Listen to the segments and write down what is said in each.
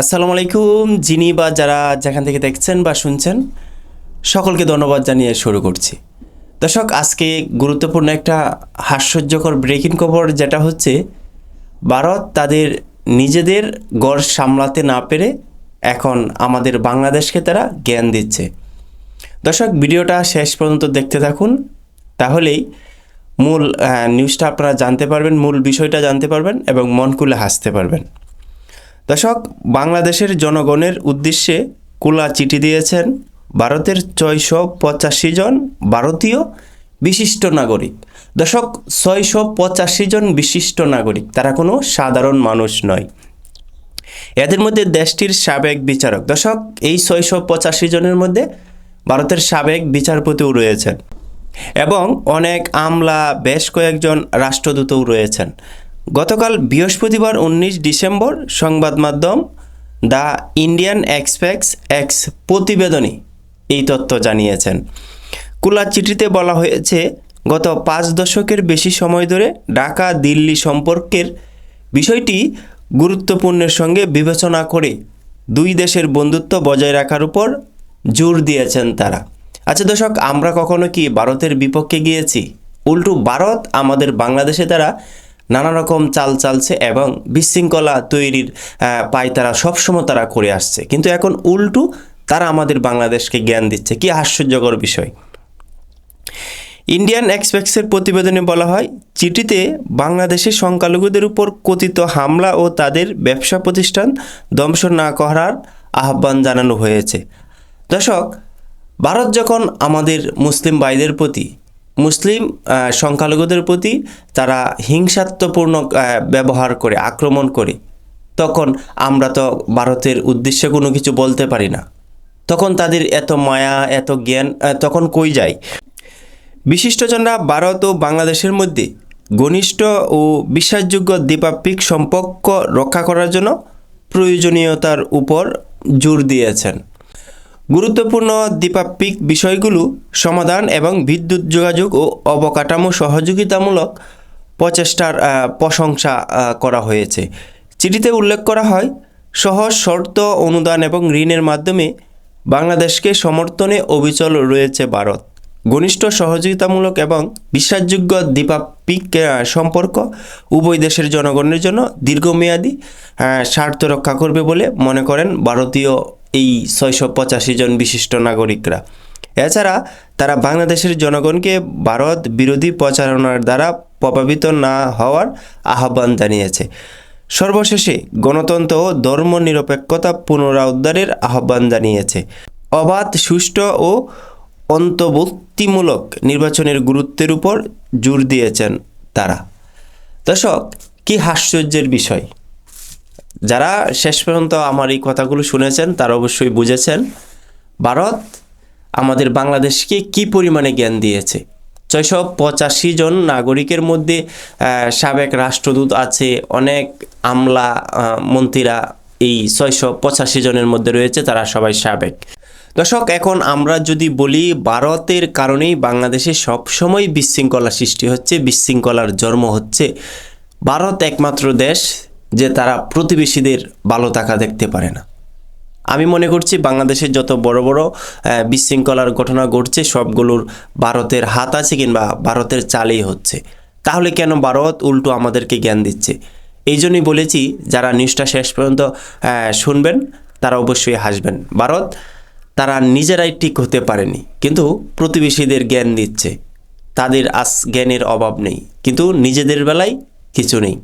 আসসালামু আলাইকুম। যিনি বা যারা যেখান থেকে দেখছেন বা শুনছেন, সকলকে ধন্যবাদ জানিয়ে শুরু করছি। দর্শক, আজকে গুরুত্বপূর্ণ একটা হাস্যজ্যকর ব্রেকিং খবর, যেটা হচ্ছে ভারত তাদের নিজেদের গড় সামলাতে না পেরে এখন আমাদের বাংলাদেশকে তারা জ্ঞান দিচ্ছে। দর্শক, ভিডিওটা শেষ পর্যন্ত দেখতে থাকুন। তাহলেই মূল নিউজটা আপনারা জানতে পারবেন, মূল বিষয়টা জানতে পারবেন এবং মন খুলে হাসতে পারবেন। দর্শক, বাংলাদেশের জনগণের উদ্দেশ্যে কুলা চিঠি দিয়েছেন ভারতের ছয়শো পঁচাশি জন ভারতীয় বিশিষ্ট নাগরিক। দর্শক, ছয়শো পঁচাশি জন বিশিষ্ট নাগরিক, তারা কোনো সাধারণ মানুষ নয়। এদের মধ্যে দেশটির সাবেক বিচারক। দর্শক, এই ছয়শো পঁচাশি জনের মধ্যে ভারতের সাবেক বিচারপতিও রয়েছেন এবং অনেক আমলা, বেশ কয়েকজন রাষ্ট্রদূতও রয়েছেন। গতকাল বৃহস্পতিবার উনিশ ডিসেম্বর সংবাদ মাধ্যম দ্য ইন্ডিয়ান এক্সপেক্স এক্স প্রতিবেদনে এই তথ্য জানিয়েছেন। কুলার চিঠিতে বলা হয়েছে, গত পাঁচ দশকের বেশি সময় ধরে ঢাকা দিল্লি সম্পর্কের বিষয়টি গুরুত্বপূর্ণের সঙ্গে বিবেচনা করে দুই দেশের বন্ধুত্ব বজায় রাখার উপর জোর দিয়েছেন তারা। আচ্ছা দর্শক, আমরা কখনো কি ভারতের বিপক্ষে গিয়েছি? উল্টো ভারত আমাদের বাংলাদেশে তারা নানা রকম চাল চালছে এবং বিশৃঙ্খলা তৈরির পায় তারা সবসময় তারা করে আসছে। কিন্তু এখন উল্টু তারা আমাদের বাংলাদেশকে জ্ঞান দিচ্ছে। কি আশ্চর্যকর বিষয়। ইন্ডিয়ান এক্সপ্রেসের প্রতিবেদনে বলা হয়, চিঠিতে বাংলাদেশের সংখ্যালঘুদের উপর কথিত হামলা ও তাদের ব্যবসা প্রতিষ্ঠান ধ্বংস না করার আহ্বান জানানো হয়েছে। দর্শক, ভারত যখন আমাদের মুসলিম ভাইদের প্রতি মুসলিম সংখ্যালঘুদের প্রতি তারা হিংসাত্মপূর্ণ ব্যবহার করে, আক্রমণ করে। তখন আমরা তো ভারতের উদ্দেশ্যে কোনো কিছু বলতে পারি না। তখন তাদের এত মায়া, এত জ্ঞান তখন কই যায়? বিশিষ্টজনরা ভারত ও বাংলাদেশের মধ্যে ঘনিষ্ঠ ও বিশ্বাসযোগ্য দ্বিপাক্ষিক সম্পর্ক রক্ষা করার জন্য প্রয়োজনীয়তার উপর জোর দিয়েছেন। গুরুত্বপূর্ণ দ্বিপাক্ষিক বিষয়গুলো সমাধান এবং বিদ্যুৎ যোগাযোগ ও অবকাঠামো সহযোগিতামূলক প্রচেষ্টার প্রশংসা করা হয়েছে। চিঠিতে উল্লেখ করা হয়, সহজ, শর্ত, অনুদান এবং ঋণের মাধ্যমে বাংলাদেশকে সমর্থনে অবিচল রয়েছে ভারত। ঘনিষ্ঠ সহযোগিতামূলক এবং বিশ্বাসযোগ্য দ্বিপাক্ষিক সম্পর্ক উভয় দেশের জনগণের জন্য দীর্ঘমেয়াদী স্বার্থ রক্ষা করবে বলে মনে করেন ভারতীয় এই ছয়শো পঁচাশি জন বিশিষ্ট নাগরিকরা। এছাড়া তারা বাংলাদেশের জনগণকে ভারত বিরোধী প্রচারণার দ্বারা প্রভাবিত না হওয়ার আহ্বান জানিয়েছে। সর্বশেষে গণতন্ত্র ও ধর্মনিরপেক্ষতা পুনরুদ্ধারের আহ্বান জানিয়েছে। অবাধ, সুষ্ঠু ও অন্তর্ভুক্তিমূলক নির্বাচনের গুরুত্বের উপর জোর দিয়েছেন তারা। দর্শক, কি হাস্যর্যের বিষয়? যারা শেষ পর্যন্ত আমার এই কথাগুলো শুনেছেন, তারা অবশ্যই বুঝেছেন। ভারত আমাদের বাংলাদেশকে কি পরিমাণে জ্ঞান দিয়েছে? ছয়শো পঁচাশি জন নাগরিকের মধ্যে সাবেক রাষ্ট্রদূত আছে, অনেক আমলা মন্ত্রীরা এই ছয়শো পঁচাশি জনের মধ্যে রয়েছে, তারা সবাই সাবেক। দর্শক, এখন আমরা যদি বলি, ভারতের কারণেই বাংলাদেশে সবসময় বিশৃঙ্খলা সৃষ্টি হচ্ছে, বিশৃঙ্খলার জন্ম হচ্ছে। ভারত একমাত্র দেশ যে তারা প্রতিবেশীদের ভালো থাকা দেখতে পারে না। আমি মনে করছি বাংলাদেশের যত বড় বড় বিশৃঙ্খলার ঘটনা ঘটছে, সবগুলোর ভারতের হাত আছে কিংবা ভারতের চালেই হচ্ছে। তাহলে কেন ভারত উল্টো আমাদেরকে জ্ঞান দিচ্ছে? এই জন্যই বলেছি, যারা নিউজটা শেষ পর্যন্ত শুনবেন, তারা অবশ্যই হাসবেন। ভারত তারা নিজেরাই ঠিক হতে পারেনি, কিন্তু প্রতিবেশীদের জ্ঞান দিচ্ছে। তাদের আস, জ্ঞানের অভাব নেই, কিন্তু নিজেদের বেলায় কিছু নেই।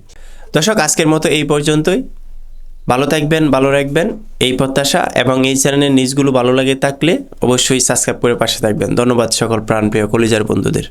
দর্শক, আজকের মতো এই পর্যন্তই। ভালো থাকবেন, ভালো রাখবেন। এই প্রত্যাশা এবং এই চ্যানেলের নিউজগুলো ভালো লাগে থাকলে অবশ্যই সাবস্ক্রাইব করে পাশে থাকবেন। ধন্যবাদ সকল প্রাণপ্রিয় কলিজার বন্ধুদের।